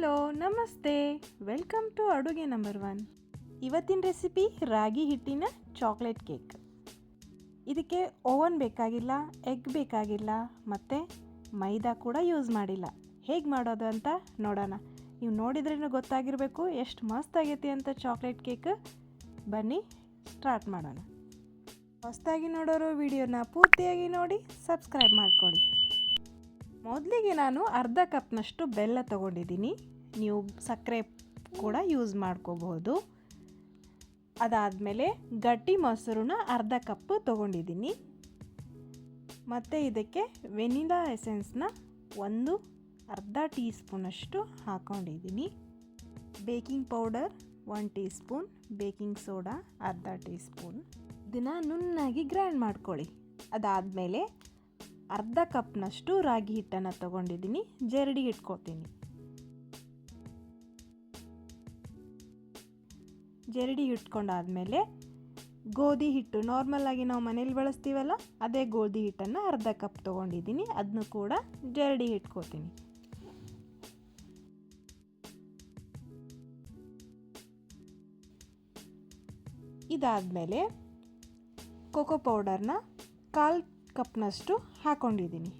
Hello, ನಮಸ್ತೆ. Welcome to Aduge number one. ಇವತ್ತಿನ recipe ರಾಗಿ ಹಿಟ್ಟಿನ ಚಾಕ್ಲೇಟ್ ಕೇಕ್. ಇದಕ್ಕೆ ಓವನ್ ಬೇಕಾಗಿಲ್ಲ, ಎಗ್ ಬೇಕಾಗಿಲ್ಲ, ಮತ್ತು ಮೈದಾ ಕೂಡ ಯೂಸ್ ಮಾಡಿಲ್ಲ. ಹೇಗೆ ಮಾಡೋದು ಅಂತ ನೋಡೋಣ. ನೀವು ನೋಡಿದ್ರೇನು ಗೊತ್ತಾಗಿರಬೇಕು, ಎಷ್ಟು ಮಸ್ತ್ ಆಗೈತಿ ಅಂತ ಚಾಕ್ಲೇಟ್ ಕೇಕ್. ಬನ್ನಿ, ಸ್ಟಾರ್ಟ್ ಮಾಡೋಣ. ಹೊಸದಾಗಿ ನೋಡೋರು, ವಿಡಿಯೋನ ಪೂರ್ತಿಯಾಗಿ ನೋಡಿ, ಸಬ್ಸ್ಕ್ರೈಬ್ ಮಾಡ್ಕೊಳ್ಳಿ. ಮೊದಲಿಗೆ ನಾನು ಅರ್ಧ ಕಪ್ನಷ್ಟು ಬೆಲ್ಲ ತಗೊಂಡಿದ್ದೀನಿ. ನೀವು ಸಕ್ಕರೆ ಕೂಡ ಯೂಸ್ ಮಾಡ್ಕೋಬಹುದು. ಅದಾದಮೇಲೆ ಗಟ್ಟಿ ಮೊಸರನ್ನ ಅರ್ಧ ಕಪ್ಪು ತಗೊಂಡಿದ್ದೀನಿ. ಮತ್ತು ಇದಕ್ಕೆ ವೆನಿಲಾ ಎಸೆನ್ಸ್ನ ಒಂದು ಅರ್ಧ ಟೀ ಸ್ಪೂನಷ್ಟು ಹಾಕ್ಕೊಂಡಿದ್ದೀನಿ baking powder one teaspoon baking soda ಅರ್ಧ ಟೀ ಸ್ಪೂನ್ ಇದನ್ನು ನುಣ್ಣಾಗಿ ಗ್ರೈಂಡ್ ಮಾಡ್ಕೊಳ್ಳಿ. ಅದಾದಮೇಲೆ ಅರ್ಧ ಕಪ್ನಷ್ಟು ರಾಗಿ ಹಿಟ್ಟನ್ನು ತೊಗೊಂಡಿದ್ದೀನಿ. ಜರಡಿ ಇಟ್ಕೋತೀನಿ ಜರಡಿ ಇಟ್ಕೊಂಡಾದಮೇಲೆ ಗೋಧಿ ಹಿಟ್ಟು ನಾರ್ಮಲಾಗಿ ನಾವು ಮನೇಲಿ ಬಳಸ್ತೀವಲ್ಲ, ಅದೇ ಗೋಧಿ ಹಿಟ್ಟನ್ನು ಅರ್ಧ ಕಪ್ ತೊಗೊಂಡಿದ್ದೀನಿ. ಅದನ್ನು ಕೂಡ ಜರಡಿ ಇಟ್ಕೋತೀನಿ ಇದಾದಮೇಲೆ ಕೋಕೋ ಪೌಡರ್ನ ಕಾಲು ಕಪ್ನಷ್ಟು ಹಾಕ್ಕೊಂಡಿದ್ದೀನಿ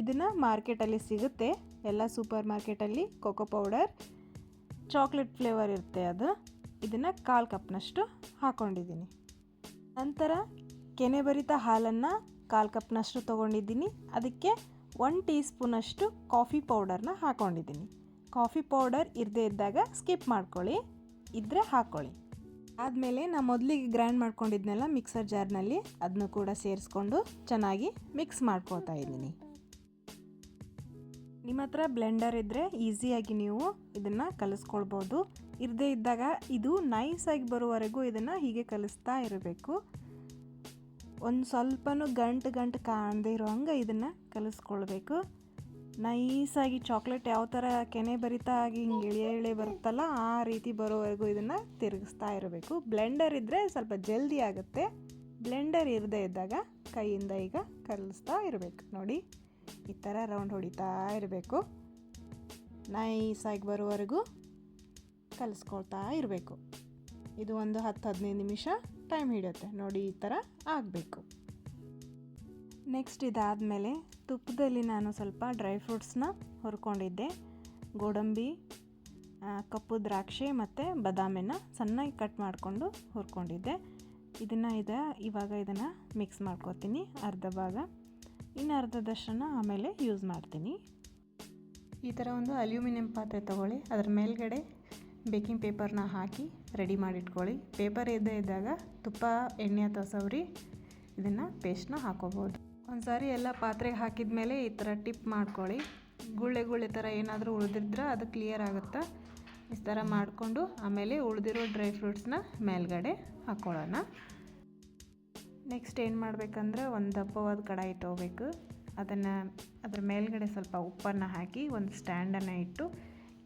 ಇದನ್ನು ಮಾರ್ಕೆಟಲ್ಲಿ ಸಿಗುತ್ತೆ. ಎಲ್ಲ ಸೂಪರ್ ಮಾರ್ಕೆಟಲ್ಲಿ ಕೋಕೋ ಪೌಡರ್, ಚಾಕ್ಲೇಟ್ ಫ್ಲೇವರ್ ಇರುತ್ತೆ ಅದು. ಇದನ್ನು ಕಾಲು ಕಪ್ನಷ್ಟು ಹಾಕ್ಕೊಂಡಿದ್ದೀನಿ ನಂತರ ಕೆನೆ ಭರಿತ ಹಾಲನ್ನು ಕಾಲು ಕಪ್ನಷ್ಟು ತೊಗೊಂಡಿದ್ದೀನಿ. ಅದಕ್ಕೆ ಒನ್ ಟೀ ಸ್ಪೂನಷ್ಟು ಕಾಫಿ ಪೌಡರ್ನ ಹಾಕ್ಕೊಂಡಿದ್ದೀನಿ ಕಾಫಿ ಪೌಡರ್ ಇರದೇ ಇದ್ದಾಗ ಸ್ಕಿಪ್ ಮಾಡ್ಕೊಳ್ಳಿ. ಇದ್ದರೆ ಹಾಕ್ಕೊಳ್ಳಿ. ಆದಮೇಲೆ ನಾ ಮೊದಲಿಗೆ ಗ್ರೈಂಡ್ ಮಾಡ್ಕೊಂಡಿದ್ನೆಲ್ಲ ಮಿಕ್ಸರ್ ಜಾರ್ನಲ್ಲಿ ಅದನ್ನು ಕೂಡ ಸೇರಿಸ್ಕೊಂಡು ಚೆನ್ನಾಗಿ ಮಿಕ್ಸ್ ಮಾಡ್ಕೋತಾ ಇದ್ದೀನಿ. ನಿಮ್ಮ ಹತ್ರ ಬ್ಲೆಂಡರ್ ಇದ್ದರೆ ಈಸಿಯಾಗಿ ನೀವು ಇದನ್ನು ಕಲಿಸ್ಕೊಳ್ಬೋದು. ಇರದೇ ಇದ್ದಾಗ ಇದು ನೈಸಾಗಿ ಬರುವವರೆಗೂ ಇದನ್ನು ಹೀಗೆ ಕಲಿಸ್ತಾ ಇರಬೇಕು. ಒಂದು ಸ್ವಲ್ಪನೂ ಗಂಟು ಗಂಟು ಕಾಣದೇ ಇರೋ ಹಂಗೆ ಇದನ್ನು ಕಲಿಸ್ಕೊಳ್ಬೇಕು. ನೈಸಾಗಿ ಚಾಕ್ಲೇಟ್ ಯಾವ ಥರ ಕೆನೆ ಬರಿತಾ ಆಗಿ ಹಿಂಗೆ ಎಳೆ ಇಳೆ ಬರುತ್ತಲ್ಲ ಆ ರೀತಿ ಬರೋವರೆಗೂ ಇದನ್ನು ತಿರುಗಿಸ್ತಾ ಇರಬೇಕು. ಬ್ಲೆಂಡರ್ ಇದ್ದರೆ ಸ್ವಲ್ಪ ಜಲ್ದಿ ಆಗುತ್ತೆ. ಬ್ಲೆಂಡರ್ ಇರದೇ ಇದ್ದಾಗ ಕೈಯಿಂದ ಈಗ ಕಲಿಸ್ತಾ ಇರಬೇಕು. ನೋಡಿ, ಈ ಥರ ರೌಂಡ್ ಹೊಡಿತಾ ಇರಬೇಕು. ನೈಸಾಗಿ ಬರೋವರೆಗೂ ಕಲಿಸ್ಕೊಳ್ತಾ ಇರಬೇಕು. ಇದು ಒಂದು ಹತ್ತು ಹದಿನೈದು ನಿಮಿಷ ಟೈಮ್ ಹಿಡಿಯುತ್ತೆ. ನೋಡಿ, ಈ ಥರ ಆಗಬೇಕು. ನೆಕ್ಸ್ಟ್ ಇದಾದಮೇಲೆ ತುಪ್ಪದಲ್ಲಿ ನಾನು ಸ್ವಲ್ಪ ಡ್ರೈ ಫ್ರೂಟ್ಸ್ನ ಹುರ್ಕೊಂಡಿದ್ದೆ. ಗೋಡಂಬಿ ಕಪ್ಪು ದ್ರಾಕ್ಷಿ ಮತ್ತು ಬದಾಮಿನ ಸಣ್ಣಗೆ ಕಟ್ ಮಾಡಿಕೊಂಡು ಹುರ್ಕೊಂಡಿದ್ದೆ. ಇದನ್ನು ಇದೆ, ಇವಾಗ ಇದನ್ನು ಮಿಕ್ಸ್ ಮಾಡ್ಕೊತೀನಿ ಅರ್ಧ ಭಾಗ. ಇನ್ನು ಅರ್ಧದಷ್ಟನ್ನು ಆಮೇಲೆ ಯೂಸ್ ಮಾಡ್ತೀನಿ. ಈ ಥರ ಒಂದು ಅಲ್ಯೂಮಿನಿಯಂ ಪಾತ್ರೆ ತೊಗೊಳ್ಳಿ. ಅದರ ಮೇಲ್ಗಡೆ ಬೇಕಿಂಗ್ ಪೇಪರ್ನ ಹಾಕಿ ರೆಡಿ ಮಾಡಿಟ್ಕೊಳ್ಳಿ. ಪೇಪರ್ ಇದ್ದೇ ಇದ್ದಾಗ ತುಪ್ಪ, ಎಣ್ಣೆ ಅಥವಾ ಸವರಿ ಇದನ್ನು ಪೇಸ್ಟ್ನ ಹಾಕೋಬೋದು. ಒಂದು ಸಾರಿ ಎಲ್ಲ ಪಾತ್ರೆಗೆ ಹಾಕಿದ ಮೇಲೆ ಈ ಥರ ಟಿಪ್ ಮಾಡ್ಕೊಳ್ಳಿ. ಗುಳ್ಳೆ ಗುಳ್ಳೆ ಥರ ಏನಾದರೂ ಉಳಿದಿದ್ರೆ ಅದು ಕ್ಲಿಯರ್ ಆಗುತ್ತೆ? ಈ ಥರ ಮಾಡಿಕೊಂಡು ಆಮೇಲೆ ಉಳಿದಿರೋ ಡ್ರೈ ಫ್ರೂಟ್ಸ್ನ ಮೇಲ್ಗಡೆ ಹಾಕ್ಕೊಳ್ಳೋಣ. ನೆಕ್ಸ್ಟ್ ಏನು ಮಾಡಬೇಕಂದ್ರೆ ಒಂದು ದಪ್ಪವಾದ ಕಡಾಯಿ ತೊಗೋಬೇಕು. ಅದನ್ನು ಅದ್ರ ಮೇಲ್ಗಡೆ ಸ್ವಲ್ಪ ಉಪ್ಪನ್ನು ಹಾಕಿ ಒಂದು ಸ್ಟ್ಯಾಂಡನ್ನು ಇಟ್ಟು,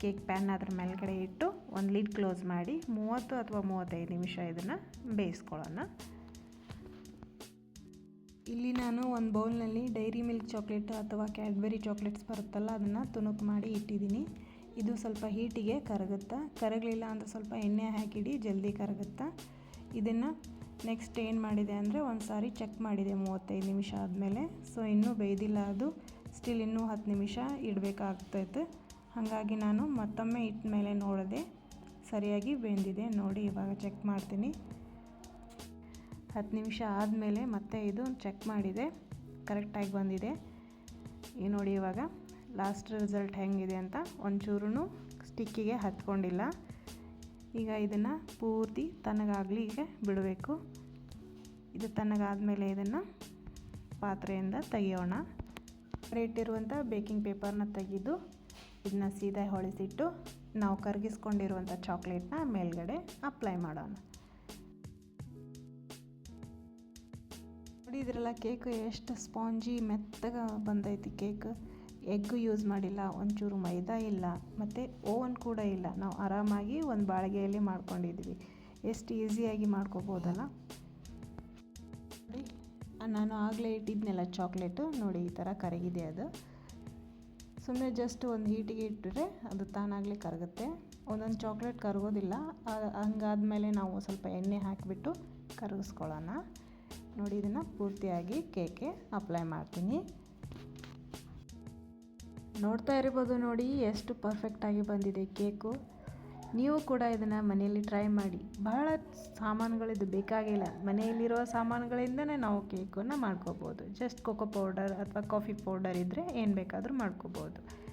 ಕೇಕ್ ಪ್ಯಾನ್ ಅದ್ರ ಮೇಲ್ಗಡೆ ಇಟ್ಟು ಒಂದು ಲಿಡ್ ಕ್ಲೋಸ್ ಮಾಡಿ ಮೂವತ್ತು ಅಥವಾ ಮೂವತ್ತೈದು ನಿಮಿಷ ಇದನ್ನು ಬೇಯಿಸ್ಕೊಳ್ಳೋಣ. ಇಲ್ಲಿ ನಾನು ಒಂದು ಬೌಲ್ನಲ್ಲಿ ಡೈರಿ ಮಿಲ್ಕ್ ಚಾಕ್ಲೇಟ್ ಅಥವಾ ಕ್ಯಾಡ್ಬೆರಿ ಚಾಕ್ಲೇಟ್ಸ್ ಬರುತ್ತಲ್ಲ, ಅದನ್ನು ತುಣುಕು ಮಾಡಿ ಇಟ್ಟಿದ್ದೀನಿ. ಇದು ಸ್ವಲ್ಪ ಹೀಟಿಗೆ ಕರಗುತ್ತಾ, ಕರಗಲಿಲ್ಲ ಅಂದರೆ ಸ್ವಲ್ಪ ಎಣ್ಣೆ ಹಾಕಿಡಿ, ಜಲ್ದಿ ಕರಗುತ್ತಾ. ಇದನ್ನು ನೆಕ್ಸ್ಟ್ ಏನು ಮಾಡಿದೆ ಅಂದರೆ ಒಂದು ಸಾರಿ ಚೆಕ್ ಮಾಡಿದೆ ಮೂವತ್ತೈದು ನಿಮಿಷ ಆದಮೇಲೆ. ಸೊ ಇನ್ನೂ ಬೇಯ್ದಿಲ್ಲ ಅದು. ಸ್ಟಿಲ್ ಇನ್ನೂ ಹತ್ತು ನಿಮಿಷ ಇಡಬೇಕಾಗ್ತೈತೆ. ಹಾಗಾಗಿ ನಾನು ಮತ್ತೊಮ್ಮೆ ಇಟ್ಟ ಮೇಲೆ ನೋಡಿದೆ ಸರಿಯಾಗಿ ಬೆಂದಿದೆ ನೋಡಿ, ಇವಾಗ ಚೆಕ್ ಮಾಡ್ತೀನಿ. ಹತ್ತು ನಿಮಿಷ ಆದಮೇಲೆ ಮತ್ತೆ ಇದು ಚೆಕ್ ಮಾಡಿದೆ. ಕರೆಕ್ಟಾಗಿ ಬಂದಿದೆ. ಈ ನೋಡಿ ಇವಾಗ ಲಾಸ್ಟ್ ರಿಸಲ್ಟ್ ಹೆಂಗಿದೆ ಅಂತ ಒಂಚೂರು ಸ್ಟಿಕ್ಕಿಗೆ ಹತ್ಕೊಂಡಿಲ್ಲ. ಈಗ ಇದನ್ನು ಪೂರ್ತಿ ತನಗಾಗಲಿ ಈಗ ಬಿಡಬೇಕು. ಇದು ತಣ್ಣಗಾದಮೇಲೆ ಇದನ್ನು ಪಾತ್ರೆಯಿಂದ ತೆಗಿಯೋಣ. ಇಟ್ಟಿರುವಂಥ ಬೇಕಿಂಗ್ ಪೇಪರ್ನ ತೆಗೆದು ಇದನ್ನ ಸೀದಾ ಹೊಳಿಸಿಟ್ಟು ನಾವು ಕರಗಿಸ್ಕೊಂಡಿರುವಂಥ ಚಾಕ್ಲೇಟ್ನ ಮೇಲ್ಗಡೆ ಅಪ್ಲೈ ಮಾಡೋಣ. ನೋಡಿದ್ರಲ್ಲ ಕೇಕ್ ಎಷ್ಟು ಸ್ಪಾಂಜಿ ಮೆತ್ತಗೆ ಬಂದೈತಿ ಕೇಕ್ ಎಗ್ ಯೂಸ್ ಮಾಡಿಲ್ಲ, ಒಂಚೂರು ಮೈದಾ ಇಲ್ಲ, ಮತ್ತು ಓವನ್ ಕೂಡ ಇಲ್ಲ. ನಾವು ಆರಾಮಾಗಿ ಒಂದು ಬಾಳಿಗೆಯಲ್ಲಿ ಮಾಡ್ಕೊಂಡಿದ್ವಿ. ಎಷ್ಟು ಈಸಿಯಾಗಿ ಮಾಡ್ಕೋಬೋದಲ್ಲ? ನೋಡಿ ನಾನು ಆಗಲೇ ಇಟ್ಟಿದ್ನೆಲ್ಲ ಚಾಕ್ಲೇಟು ನೋಡಿ ಈ ಥರ ಕರಗಿದೆ ಅದು. ಸುಮ್ಮನೆ ಜಸ್ಟ್ ಒಂದು ಹೀಟಿಗೆ ಇಟ್ಟರೆ ಅದು ತಾನಾಗಲೇ ಕರಗುತ್ತೆ. ಒಂದೊಂದು ಚಾಕ್ಲೇಟ್ ಕರಗೋದಿಲ್ಲ. ಹಂಗಾದ್ಮೇಲೆ ನಾವು ಸ್ವಲ್ಪ ಎಣ್ಣೆ ಹಾಕಿಬಿಟ್ಟು ಕರಗಿಸ್ಕೊಳ್ಳೋಣ. ನೋಡಿ, ಇದನ್ನು ಪೂರ್ತಿಯಾಗಿ ಕೇಕೆ ಅಪ್ಲೈ ಮಾಡ್ತೀನಿ. ನೋಡ್ತಾ ಇರ್ಬೋದು ನೋಡಿ, ಎಷ್ಟು ಪರ್ಫೆಕ್ಟಾಗಿ ಬಂದಿದೆ ಕೇಕು. ನೀವು ಕೂಡ ಇದನ್ನು ಮನೆಯಲ್ಲಿ ಟ್ರೈ ಮಾಡಿ. ಬಹಳ ಸಾಮಾನುಗಳಿದು ಬೇಕಾಗಿಲ್ಲ. ಮನೆಯಲ್ಲಿರುವ ಸಾಮಾನುಗಳಿಂದನೇ ನಾವು ಕೇಕನ್ನು ಮಾಡ್ಕೋಬೋದು. ಜಸ್ಟ್ ಕೋಕೋ ಪೌಡರ್ ಅಥವಾ ಕಾಫಿ ಪೌಡರ್ ಇದ್ದರೆ ಏನು ಬೇಕಾದರೂ ಮಾಡ್ಕೋಬೋದು.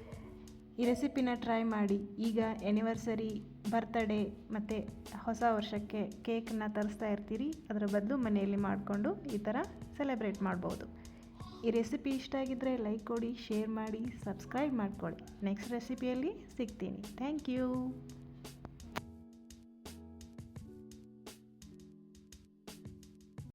ಈ ರೆಸಿಪಿನ ಟ್ರೈ ಮಾಡಿ. ಈಗ ಎನಿವರ್ಸರಿ ಬರ್ತಡೇ ಮತ್ತು ಹೊಸ ವರ್ಷಕ್ಕೆ ಕೇಕನ್ನ ತರಿಸ್ತಾ ಇರ್ತೀರಿ. ಅದರ ಬದಲು ಮನೆಯಲ್ಲಿ ಮಾಡಿಕೊಂಡು ಈ ಥರ ಸೆಲೆಬ್ರೇಟ್ ಮಾಡ್ಬೋದು. ಈ ರೆಸಿಪಿ ಇಷ್ಟ ಆಗಿದ್ದರೆ ಲೈಕ್ ಕೊಡಿ ಶೇರ್ ಮಾಡಿ ಸಬ್ಸ್ಕ್ರೈಬ್ ಮಾಡ್ಕೊಳ್ಳಿ. ನೆಕ್ಸ್ಟ್ ರೆಸಿಪಿಯಲ್ಲಿ ಸಿಗ್ತೀನಿ. Thank you